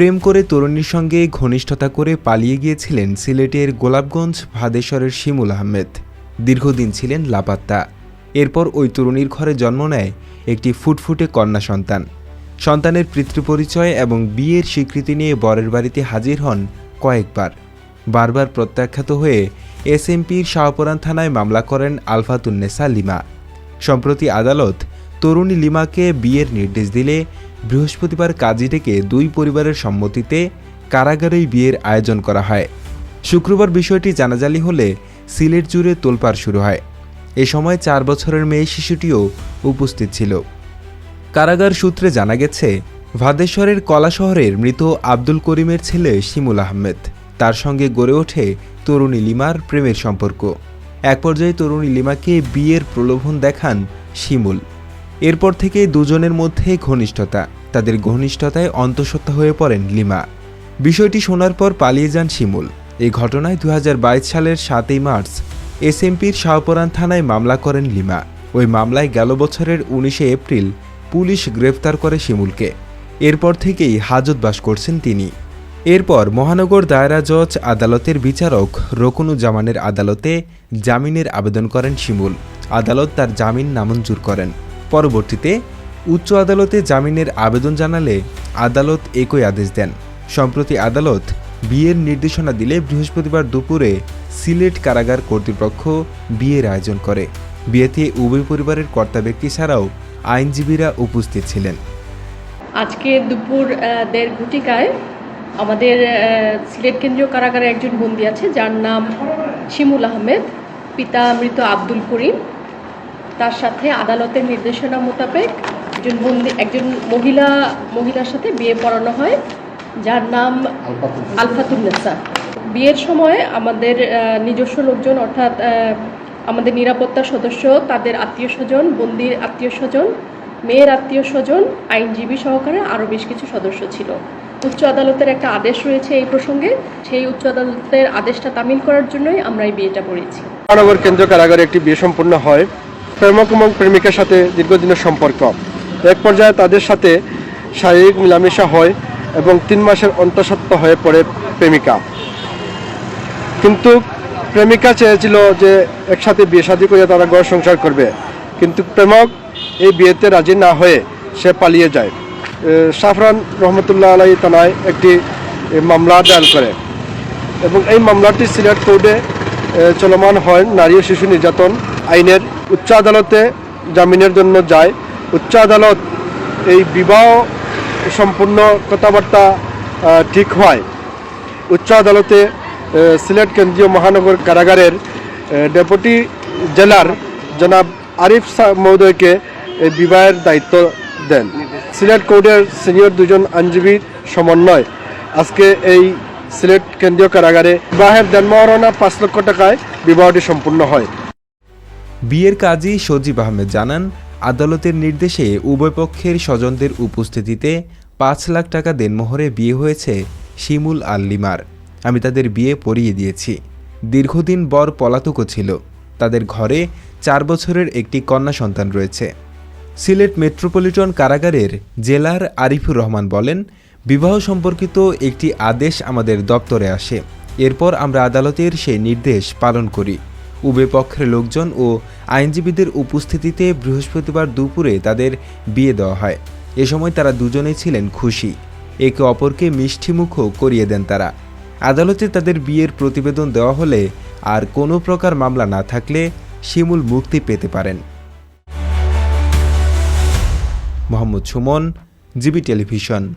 প্রেম করে তরুণীর সঙ্গে ঘনিষ্ঠতা করে পালিয়ে গিয়েছিলেন সিলেটের গোলাপগঞ্জ ভাদেশ্বরের শিমুল আহমেদ। দীর্ঘদিন ছিলেন লাপাত্তা। এরপর ওই তরুণীর ঘরে জন্ম নেয় একটি ফুটফুটে কন্যা সন্তান। সন্তানের পিতৃপরিচয় এবং বিয়ের স্বীকৃতি নিয়ে বরের বাড়িতে হাজির হন কয়েকবার। বারবার প্রত্যাখ্যাত হয়ে এসএমপির শাহপুরান থানায় মামলা করেন আলফাতুন্নেসা লিমা। সম্প্রতি আদালত তরুণী লিমাকে বিয়ের নির্দেশ দিলে বৃহস্পতিবার কাজী ডেকে দুই পরিবারের সম্মতিতে কারাগারেই বিয়ের আয়োজন করা হয়। শুক্রবার বিষয়টি জানাজালি হলে সিলেট জুড়ে তোলপাড় শুরু হয়। এ সময় চার বছরের মেয়ে শিশুটিও উপস্থিত ছিল। কারাগার সূত্রে জানা গেছে, ভাদেশ্বরের কলা শহরের মৃত আব্দুল করিমের ছেলে শিমুল আহমেদ। তার সঙ্গে গড়ে ওঠে তরুণী লিমার প্রেমের সম্পর্ক। এক পর্যায়ে তরুণী লিমাকে বিয়ের প্রলোভন দেখান শিমুল। এরপর থেকে দুজনের মধ্যে ঘনিষ্ঠতা। তাদের ঘনিষ্ঠতায় অন্তঃসত্ত্বা হয়ে পড়েন লিমা। বিষয়টি শোনার পর পালিয়ে যান শিমুল। এই ঘটনায় দু হাজার বাইশ সালের সাতই মার্চ এসএমপির শাহপরান থানায় মামলা করেন লিমা। ওই মামলায় গেল বছরের উনিশে এপ্রিল পুলিশ গ্রেফতার করে শিমুলকে। এরপর থেকেই হাজতবাস করছেন তিনি। এরপর মহানগর দায়রা জজ আদালতের বিচারক রকুনুজ্জামানের আদালতে জামিনের আবেদন করেন শিমুল। আদালত তার জামিন নামঞ্জুর করেন। পরবর্তীতে উচ্চ আদালতে জামিনের আবেদন জানালে আদালত একই আদেশ দেন। সম্প্রতি আদালত বিয়ের নির্দেশনা দিলে বৃহস্পতিবার দুপুরে সিলেট কারাগার কর্তৃপক্ষ বিয়ের আয়োজন করে। বিয়েতে উভয় পরিবারের কর্তা ব্যক্তি ছাড়াও আইনজীবীরা উপস্থিত ছিলেন। আজকে দুপুর দেড় ঘটিকায় আমাদের সিলেট কেন্দ্রীয় কারাগারে একজন বন্দী আছে, যার নাম শিমুল আহমেদ। পিতা মৃত আব্দুল করিম। তার সাথে আদালতের নির্দেশনা মোতাবেক একজন বন্দি একজন মহিলা, মহিলার সাথে বিয়ে পড়ানো হয়, যার নাম আলফাতুন্নেসা বিয়ের সময় আমাদের নিজস্ব লোকজন অর্থাৎ আমাদের নিরাপত্তা সদস্য, তাদের আত্মীয় স্বজন, বন্দির আত্মীয় স্বজন, মেয়ের আত্মীয় স্বজন, আইনজীবী সহকারে আরও বেশ কিছু সদস্য ছিল। উচ্চ আদালতের একটা আদেশ রয়েছে এই প্রসঙ্গে। সেই উচ্চ আদালতের আদেশটা তামিল করার জন্যই আমরা এই বিয়েটা পড়েছি মহানগর কেন্দ্রীয় কারাগারে একটি বিয়ে সম্পন্ন হয়। প্রেমক এবং প্রেমিকার সাথে দীর্ঘদিনের সম্পর্ক। এক পর্যায়ে তাদের সাথে শারীরিক মেলামেশা হয় এবং তিন মাসের অন্তঃসত্ত্বা হয়ে পড়ে প্রেমিকা। কিন্তু প্রেমিকা চেয়েছিল যে একসাথে বিয়ে শাদী করে তারা ঘর সংসার করবে। কিন্তু প্রেমক এই বিয়েতে রাজি না হয়ে সে পালিয়ে যায়। সাফরান রহমতুল্লাহ আলাই থানায় একটি মামলা দায়ের করে এবং এই মামলাটি সিলেট কোর্টে চলমান হয় নারী ও শিশু নির্যাতন আইনের উচ্চ আদালতে জামিনের জন্য যায়। উচ্চ আদালত এই বিবাহ সম্পূর্ণ কথাবার্তা ঠিক হয়। উচ্চ আদালতে সিলেট কেন্দ্রীয় মহানগর কারাগারের ডেপুটি জেলার জনাব আরিফ মহোদয়কে এই বিবাহের দায়িত্ব দেন। সিলেট কোর্টের সিনিয়র দুজন আইনজীবীর সমন্বয়। আজকে এই সিলেট কেন্দ্রীয় কারাগারে বিবাহের দেনমহরণা পাঁচ লক্ষ টাকায় বিবাহটি সম্পূর্ণ হয়। বিয়ের কাজী সজীব আহমেদ জানান, আদালতের নির্দেশে উভয় পক্ষের স্বজনদের উপস্থিতিতে পাঁচ লাখ টাকা দেনমোহরে বিয়ে হয়েছে শিমুল আল লিমার। আমি তাদের বিয়ে পড়িয়ে দিয়েছি। দীর্ঘদিন বর পলাতকও ছিল। তাদের ঘরে চার বছরের একটি কন্যা সন্তান রয়েছে। সিলেট মেট্রোপলিটন কারাগারের জেলার আরিফুর রহমান বলেন, বিবাহ সম্পর্কিত একটি আদেশ আমাদের দপ্তরে আসে। এরপর আমরা আদালতের সেই নির্দেশ পালন করি। উভয় পক্ষের লোকজন ও আইনজীবীদের উপস্থিতিতে বৃহস্পতিবার দুপুরে তাদের বিয়ে দেওয়া হয়। এ সময় তারা দুজনেই ছিলেন খুশি। একে অপরকে মিষ্টিমুখও করিয়ে দেন তারা। আদালতে তাদের বিয়ের প্রতিবেদন দেওয়া হলে আর কোনো প্রকার মামলা না থাকলে শিমুল মুক্তি পেতে পারেন। Mohammad Sumon, GB television.